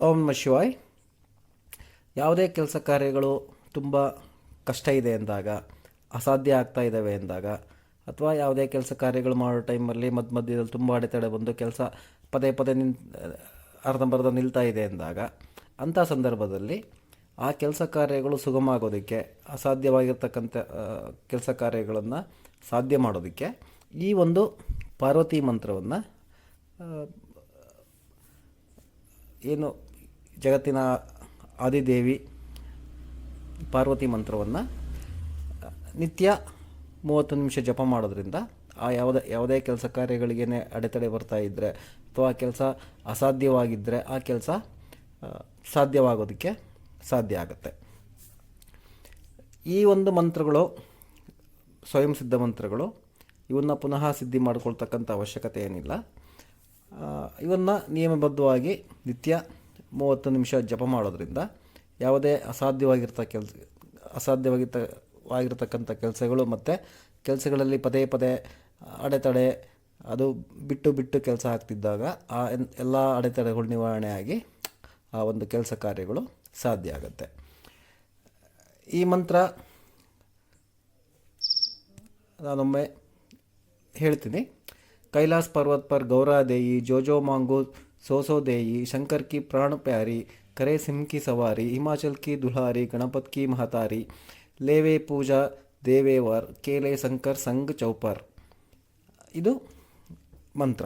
ಓಂ ನಮ ಶಿವಾಯ್. ಯಾವುದೇ ಕೆಲಸ ಕಾರ್ಯಗಳು ತುಂಬ ಕಷ್ಟ ಇದೆ ಎಂದಾಗ, ಅಸಾಧ್ಯ ಆಗ್ತಾ ಇದ್ದಾವೆ ಎಂದಾಗ, ಅಥವಾ ಯಾವುದೇ ಕೆಲಸ ಕಾರ್ಯಗಳು ಮಾಡೋ ಟೈಮಲ್ಲಿ ಮಧ್ಯ ಮಧ್ಯದಲ್ಲಿ ತುಂಬ ಅಡೆತಡೆ ಬಂದು ಕೆಲಸ ಪದೇ ಪದೇ ನಿನ್, ಅರ್ಧಂಬರ್ಧ ನಿಲ್ತಾ ಇದೆ ಎಂದಾಗ, ಅಂಥ ಸಂದರ್ಭದಲ್ಲಿ ಆ ಕೆಲಸ ಕಾರ್ಯಗಳು ಸುಗಮ ಆಗೋದಕ್ಕೆ ಅಸಾಧ್ಯವಾಗಿರ್ತಕ್ಕಂಥ ಕೆಲಸ ಕಾರ್ಯಗಳನ್ನು ಸಾಧ್ಯ ಮಾಡೋದಕ್ಕೆ ಈ ಒಂದು ಪಾರ್ವತಿ ಮಂತ್ರವನ್ನು ಏನು ಜಗತ್ತಿನ ಆದಿದೇವಿ ಪಾರ್ವತಿ ಮಂತ್ರವನ್ನು, ನಿತ್ಯ ಮೂವತ್ತು ನಿಮಿಷ ಜಪ ಮಾಡೋದ್ರಿಂದ ಆ ಯಾವುದೇ ಯಾವುದೇ ಕೆಲಸ ಕಾರ್ಯಗಳಿಗೇನೆ ಅಡೆತಡೆ ಬರ್ತಾ ಇದ್ದರೆ ಅಥವಾ ಕೆಲಸ ಅಸಾಧ್ಯವಾಗಿದ್ದರೆ ಆ ಕೆಲಸ ಸಾಧ್ಯವಾಗೋದಕ್ಕೆ ಸಾಧ್ಯ ಆಗುತ್ತೆ. ಈ ಒಂದು ಮಂತ್ರಗಳು, ಸ್ವಯಂ ಸಿದ್ಧ ಮಂತ್ರಗಳು, ಇವನ್ನ ಪುನಃ ಸಿದ್ಧಿ ಮಾಡಿಕೊಳ್ತಕ್ಕಂಥ ಅವಶ್ಯಕತೆ ಏನಿಲ್ಲ. ಇವನ್ನು ನಿಯಮಬದ್ಧವಾಗಿ ನಿತ್ಯ ಮೂವತ್ತು ನಿಮಿಷ ಜಪ ಮಾಡೋದರಿಂದ ಯಾವುದೇ ಅಸಾಧ್ಯವಾಗಿರ್ತ ಕೆಲಸ ಅಸಾಧ್ಯವಾಗಿ ಆಗಿರ್ತಕ್ಕಂಥ ಕೆಲಸಗಳು ಮತ್ತು ಕೆಲಸಗಳಲ್ಲಿ ಪದೇ ಪದೇ ಅಡೆತಡೆ, ಅದು ಬಿಟ್ಟು ಬಿಟ್ಟು ಕೆಲಸ ಆಗ್ತಿದ್ದಾಗ ಆ ಎಲ್ಲ ಅಡೆತಡೆಗಳು ನಿವಾರಣೆಯಾಗಿ ಆ ಒಂದು ಕೆಲಸ ಕಾರ್ಯಗಳು ಸಾಧ್ಯ ಆಗುತ್ತೆ. ಈ ಮಂತ್ರ ನಾನೊಮ್ಮೆ ಹೇಳ್ತೀನಿ. ಕೈಲಾಸ್ ಪರ್ವತ್ ಪರ್ ಗೌರಾದೇಯಿ ಜೋಜೋ ಮಾಂಗು मांगो सो सो देई शंकर की प्राण प्यारी करे सिंह की सवारी हिमाचल की दुल्हारी गणपत की महतारी लेवे पूजा ದೇವೇವರ್ ಕೇಲೆ ಶಂಕರ್ ಸಂಗ್ ಚೌಪರ್ ಇದು ಮಂತ್ರ